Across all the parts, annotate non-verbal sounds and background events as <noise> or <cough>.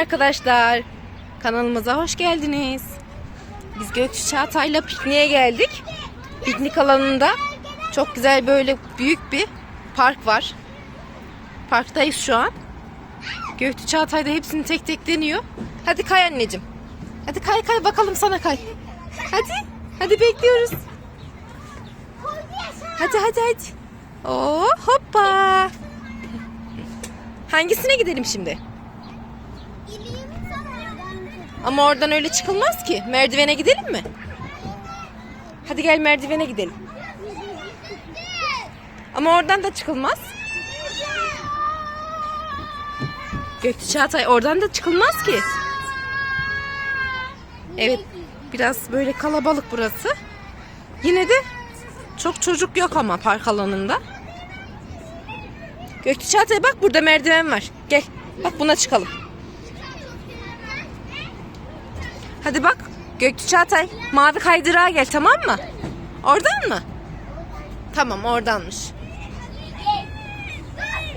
arkadaşlar. Kanalımıza hoş geldiniz. Biz Gökçe Çağatay'la pikniğe geldik. Piknik alanında çok güzel böyle büyük bir park var. Parktayız şu an. Gökçe Çağatay da hepsini tek tek deniyor. Hadi kay anneciğim. Hadi kay kay bakalım sana kay. Hadi. Hadi bekliyoruz. Hadi hadi hadi. Oo hoppa. Hangisine gidelim şimdi? Ama oradan öyle çıkılmaz ki. Merdivene gidelim mi? Hadi gel merdivene gidelim. Ama oradan da çıkılmaz. Göktü Çağatay oradan da çıkılmaz ki. Evet biraz böyle kalabalık burası. Yine de çok çocuk yok ama park alanında. Göktü Çağatay bak burada merdiven var. Gel bak buna çıkalım. Hadi bak Göktü Çağatay mavi kaydırağa gel tamam mı? Oradan mı? Tamam oradanmış.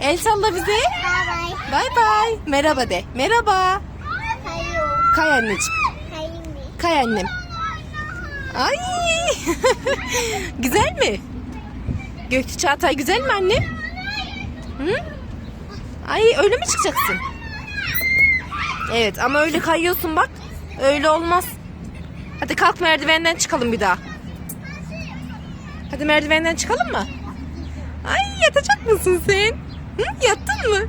El salla bize. Bay bay. Merhaba de. Merhaba. Kay anneciğim. Kay annem. Ay. <laughs> güzel mi? Göktü Çağatay güzel mi anne? Hı? Ay öyle mi çıkacaksın? Evet ama öyle kayıyorsun bak. Öyle olmaz. Hadi kalk merdivenden çıkalım bir daha. Hadi merdivenden çıkalım mı? Ay yatacak mısın sen? Hı? Yattın mı?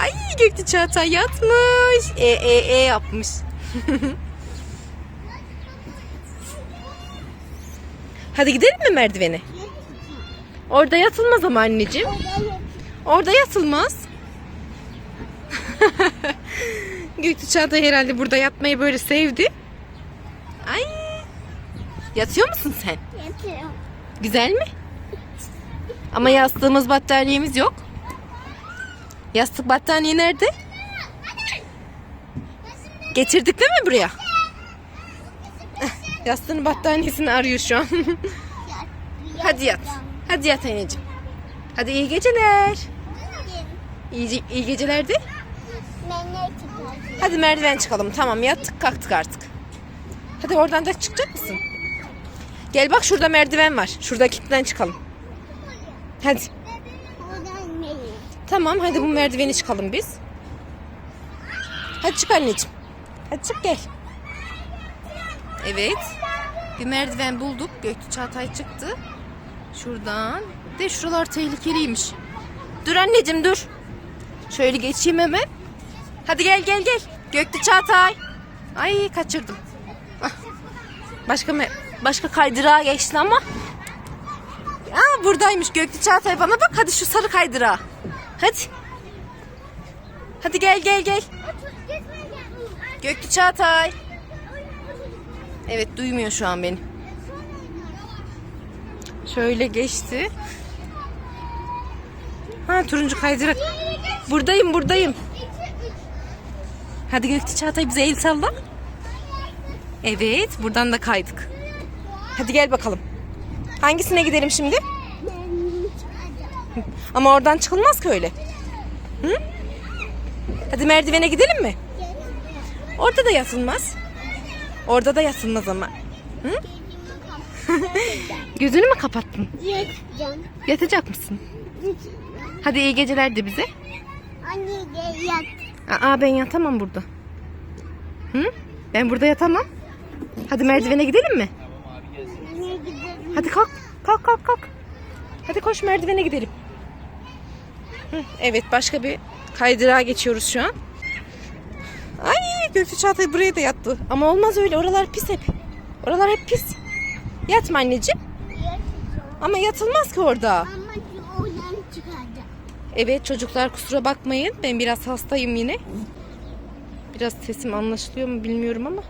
Ay Göktü Çağatay yatmış. E e e yapmış. <laughs> Hadi gidelim mi merdivene? Orada yatılmaz ama anneciğim. Orada yatılmaz. <laughs> Göktü Çağatay herhalde burada yatmayı böyle sevdi. Ay. Yatıyor musun sen? Güzel mi? Ama yastığımız battaniyemiz yok. Yastık battaniye nerede? Getirdik değil mi buraya? Yastığın battaniyesini arıyor şu an. <laughs> Hadi yat. Hadi yat anneciğim. Hadi iyi geceler. İyi, iyi geceler de. Hadi merdiven çıkalım. Tamam yattık kalktık artık. Hadi oradan da çıkacak mısın? Gel bak şurada merdiven var. Şuradakiden çıkalım. Hadi. Tamam hadi bu merdiveni çıkalım biz. Hadi çık anneciğim. Hadi çık gel. Evet. Bir merdiven bulduk. Göktü Çağatay çıktı. Şuradan. De şuralar tehlikeliymiş. Dur anneciğim dur. Şöyle geçeyim hemen. Hadi gel gel gel. Göktü Çağatay. Ay kaçırdım. Ah. Başka başka kaydırağa geçti ama. Aa buradaymış Göktü Çağatay bana bak. Hadi şu sarı kaydırağa. Hadi. Hadi gel gel gel. Göktü Çağatay. Evet duymuyor şu an beni. Şöyle geçti. Ha turuncu kaydırak. Buradayım buradayım. Hadi Göktü Çağatay bize el salla. Evet buradan da kaydık. Hadi gel bakalım. Hangisine gidelim şimdi? Ama oradan çıkılmaz ki öyle. Hı? Hadi merdivene gidelim mi? Orada da yatılmaz. Orada da yatılmaz ama. Hı? <laughs> Gözünü mü kapattın? Yatacağım. Yatacak mısın? Hadi iyi geceler de bize. Anne yat. Aa ben yatamam burada. Hı? Ben burada yatamam. Hadi merdivene gidelim mi? Hadi kalk. Kalk kalk kalk. Hadi koş merdivene gidelim. Hı, evet başka bir kaydırağa geçiyoruz şu an. Ay Göktü Çağatay buraya da yattı. Ama olmaz öyle oralar pis hep. Oralar hep pis. Yatma anneciğim. Ama yatılmaz ki orada. Ama. Evet çocuklar kusura bakmayın. Ben biraz hastayım yine. Biraz sesim anlaşılıyor mu bilmiyorum ama.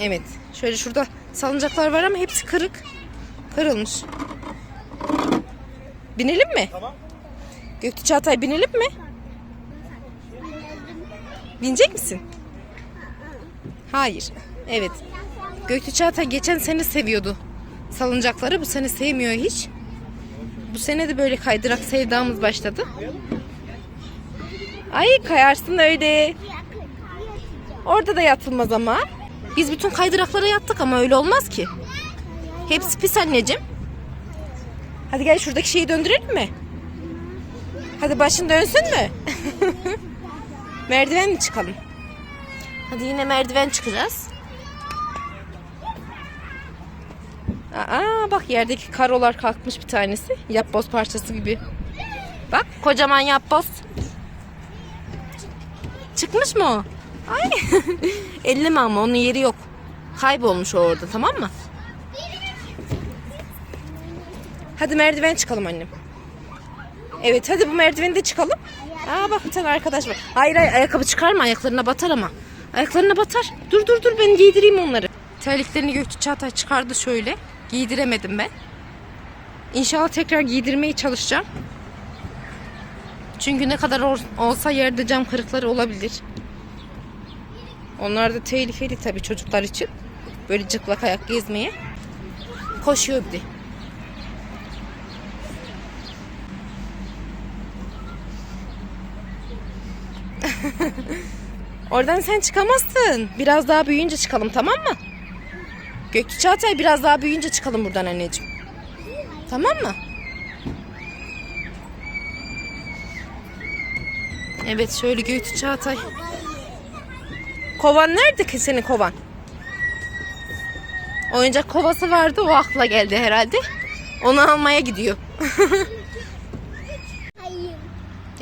Evet. Şöyle şurada salıncaklar var ama hepsi kırık. Kırılmış. Binelim mi? Tamam. Göktü Çağatay binelim mi? Binecek misin? Hayır. Evet. Göktü Çağatay geçen sene seviyordu salıncakları. Bu sene sevmiyor hiç. Bu sene de böyle kaydırak sevdamız başladı. Ay kayarsın öyle. Orada da yatılmaz ama. Biz bütün kaydıraklara yattık ama öyle olmaz ki. Hepsi pis anneciğim. Hadi gel şuradaki şeyi döndürelim mi? Hadi başın dönsün mü? <laughs> merdiven mi çıkalım? Hadi yine merdiven çıkacağız. Aa bak yerdeki karolar kalkmış bir tanesi. Yapboz parçası gibi. Bak kocaman yapboz. Çıkmış mı o? Ay. <laughs> Elleme ama onun yeri yok. Kaybolmuş o orada tamam mı? Hadi merdiven çıkalım annem. Evet hadi bu merdiveni de çıkalım. Aa bak bir tane arkadaş var. Hayır hayır ayakkabı çıkarma ayaklarına batar ama. Ayaklarına batar. Dur dur dur ben giydireyim onları. Terliklerini Gökçe Çağatay çıkardı şöyle. Giydiremedim ben. İnşallah tekrar giydirmeye çalışacağım. Çünkü ne kadar olsa yerde cam kırıkları olabilir. Onlar da tehlikeli tabii çocuklar için. Böyle cıplak ayak gezmeye. Koşuyor bir de. <laughs> Oradan sen çıkamazsın. Biraz daha büyüyünce çıkalım tamam mı? Gökçe Çağatay biraz daha büyüyünce çıkalım buradan anneciğim. Tamam mı? Evet şöyle Gökçe Çağatay. Kovan nerede ki senin kovan? Oyuncak kovası vardı o akla geldi herhalde. Onu almaya gidiyor. <laughs>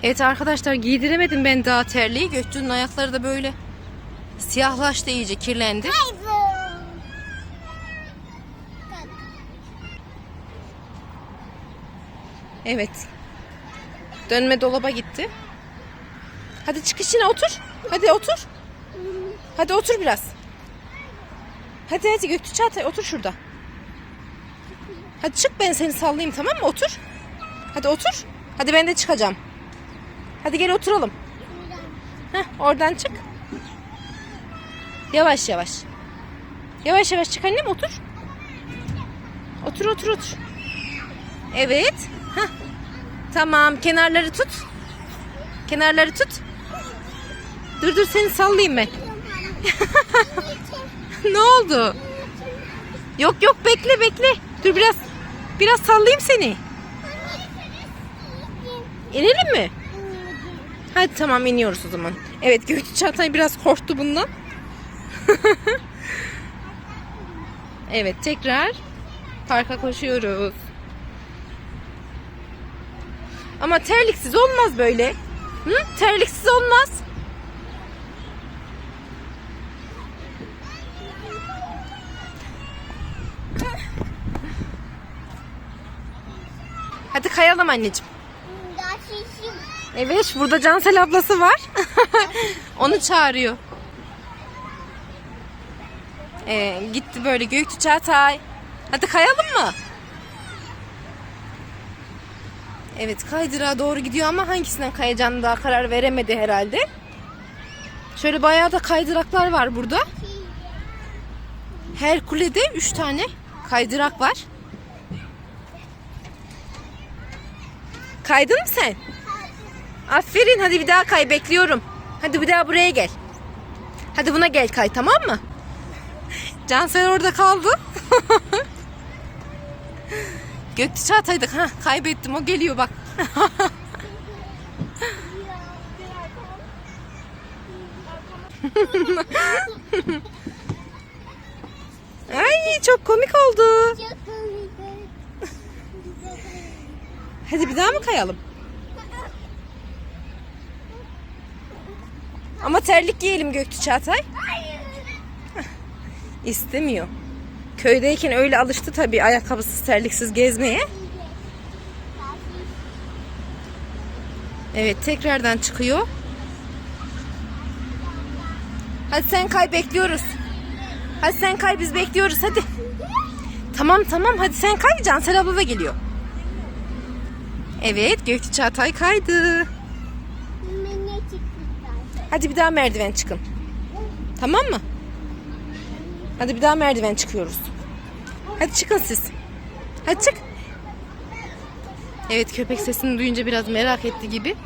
Evet arkadaşlar giydiremedim ben daha terliği. Göktuğ'un ayakları da böyle siyahlaştı iyice kirlendi. Hayır. Evet. Dönme dolaba gitti. Hadi çık içine otur. Hadi otur. Hadi otur biraz. Hadi hadi Göktü Çağatay otur şurada. Hadi çık ben seni sallayayım tamam mı? Otur. Hadi otur. Hadi ben de çıkacağım. Hadi gel oturalım. Heh, oradan çık. Yavaş yavaş. Yavaş yavaş çık annem otur. Otur otur otur. Evet. Tamam kenarları tut. Kenarları tut. Dur dur seni sallayayım ben. <laughs> ne oldu? Yok yok bekle bekle. Dur biraz biraz sallayayım seni. İnelim mi? Hadi tamam iniyoruz o zaman. Evet Gökçe Çağatay biraz korktu bundan. <laughs> evet tekrar parka koşuyoruz. Ama terliksiz olmaz böyle. Hı? Terliksiz olmaz. Hadi kayalım anneciğim. Evet burada Cansel ablası var. <laughs> Onu çağırıyor. Ee, gitti böyle Göktü Çağatay. Hadi kayalım mı? Evet kaydırağa doğru gidiyor ama hangisinden kayacağını daha karar veremedi herhalde. Şöyle bayağı da kaydıraklar var burada. Her kulede 3 tane kaydırak var. Kaydın mı sen? Aferin hadi bir daha kay bekliyorum. Hadi bir daha buraya gel. Hadi buna gel kay tamam mı? Cansel orada kaldı. <laughs> Göktü Çağatay'dık ha kaybettim o geliyor bak. <laughs> Ay çok komik oldu. Çok komik. Hadi bir daha mı kayalım? Ama terlik giyelim Göktü Çağatay. İstemiyor. Köydeyken öyle alıştı tabii ayakkabısız terliksiz gezmeye. Evet tekrardan çıkıyor. Hadi sen kay bekliyoruz. Hadi sen kay biz bekliyoruz hadi. Tamam tamam hadi sen kay Cansel abla da geliyor. Evet Göktü Çağatay kaydı. Hadi bir daha merdiven çıkın. Tamam mı? Hadi bir daha merdiven çıkıyoruz. Hadi çıkın siz. Hadi çık. Evet köpek sesini duyunca biraz merak etti gibi.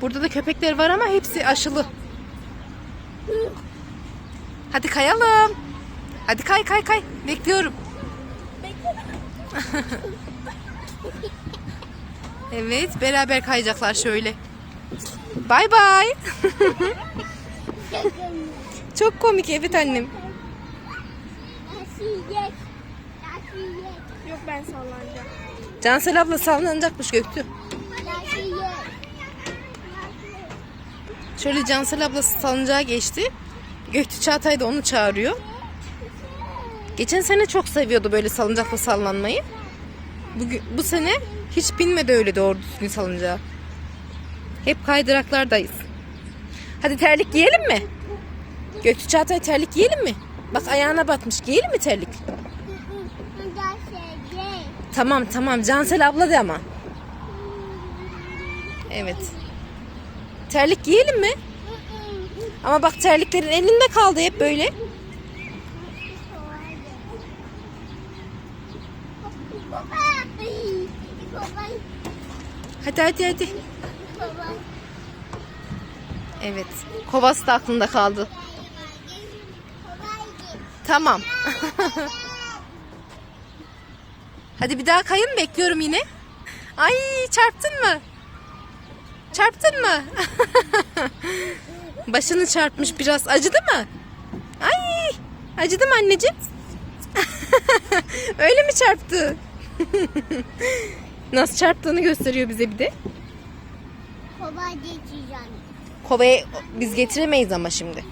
Burada da köpekler var ama hepsi aşılı. Hadi kayalım. Hadi kay kay kay. Bekliyorum. <laughs> evet beraber kayacaklar şöyle. Bay bay. <laughs> Çok komik evet annem. Nasıl yiyecek? Nasıl yiyecek? Yok ben sallanacağım. Cansel abla sallanacakmış Göktü. Şöyle Cansel abla salıncağa geçti. Göktü Çağatay da onu çağırıyor. Geçen sene çok seviyordu böyle salıncakla sallanmayı. Bugün, bu sene hiç binmedi öyle doğru düzgün salıncağa. Hep kaydıraklardayız. Hadi terlik giyelim mi? Göktü Çağatay terlik giyelim mi? Bak ayağına batmış. Giyelim mi terlik? Tamam tamam Cansel abla de ama. Evet. Terlik giyelim mi? Ama bak terliklerin elinde kaldı hep böyle. Hadi hadi hadi. Evet. Kovası da aklında kaldı. Tamam. <laughs> hadi bir daha kayın bekliyorum yine. Ay çarptın mı? Çarptın mı? <laughs> Başını çarpmış biraz. Acıdı mı? Ay acıdı mı anneciğim? <laughs> Öyle mi çarptı? <laughs> Nasıl çarptığını gösteriyor bize bir de. Baba geçeceğim. Kovaya biz getiremeyiz ama şimdi.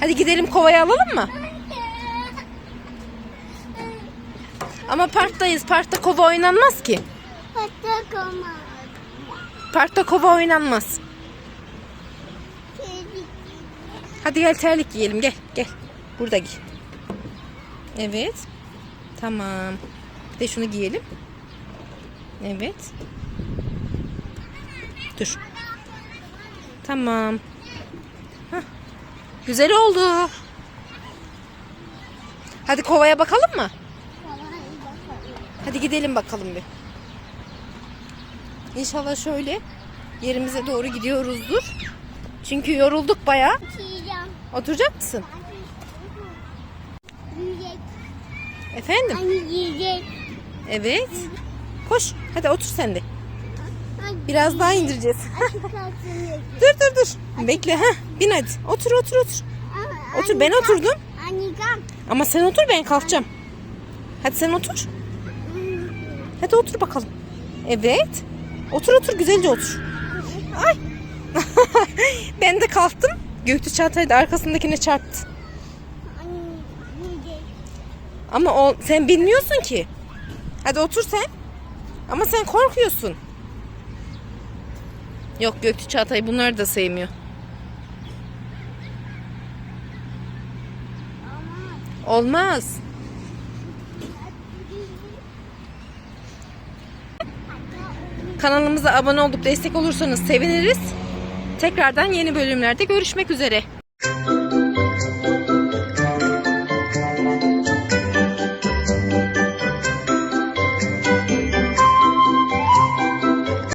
Hadi gidelim kovayı alalım mı? Ama parktayız. Parkta kova oynanmaz ki. Patak olmaz. Parkta kova oynanmaz. Hadi gel terlik giyelim gel gel. Burada giy. Evet. Tamam. Bir de şunu giyelim. Evet. Dur. Tamam. Hah. Güzel oldu. Hadi kovaya bakalım mı? Hadi gidelim bakalım bir. İnşallah şöyle yerimize doğru gidiyoruzdur. Çünkü yorulduk. Geçeceğim. Oturacak mısın? Yiyecek. Efendim? Anne yiyecek. Evet. Koş. Hadi otur sen de. Biraz daha indireceğiz. Dur dur dur. Bekle ha. Bin hadi. Otur otur otur. Otur ben oturdum. Ama sen otur ben kalkacağım. Hadi sen otur. Hadi otur bakalım. Evet. Otur otur güzelce otur. Ay. <laughs> ben de kalktım. Göktü Çağatay da arkasındakine çarptı. Ama o sen bilmiyorsun ki. Hadi otur sen. Ama sen korkuyorsun. Yok Göktü Çağatay bunları da sevmiyor. Olmaz. Kanalımıza abone olup destek olursanız seviniriz. Tekrardan yeni bölümlerde görüşmek üzere.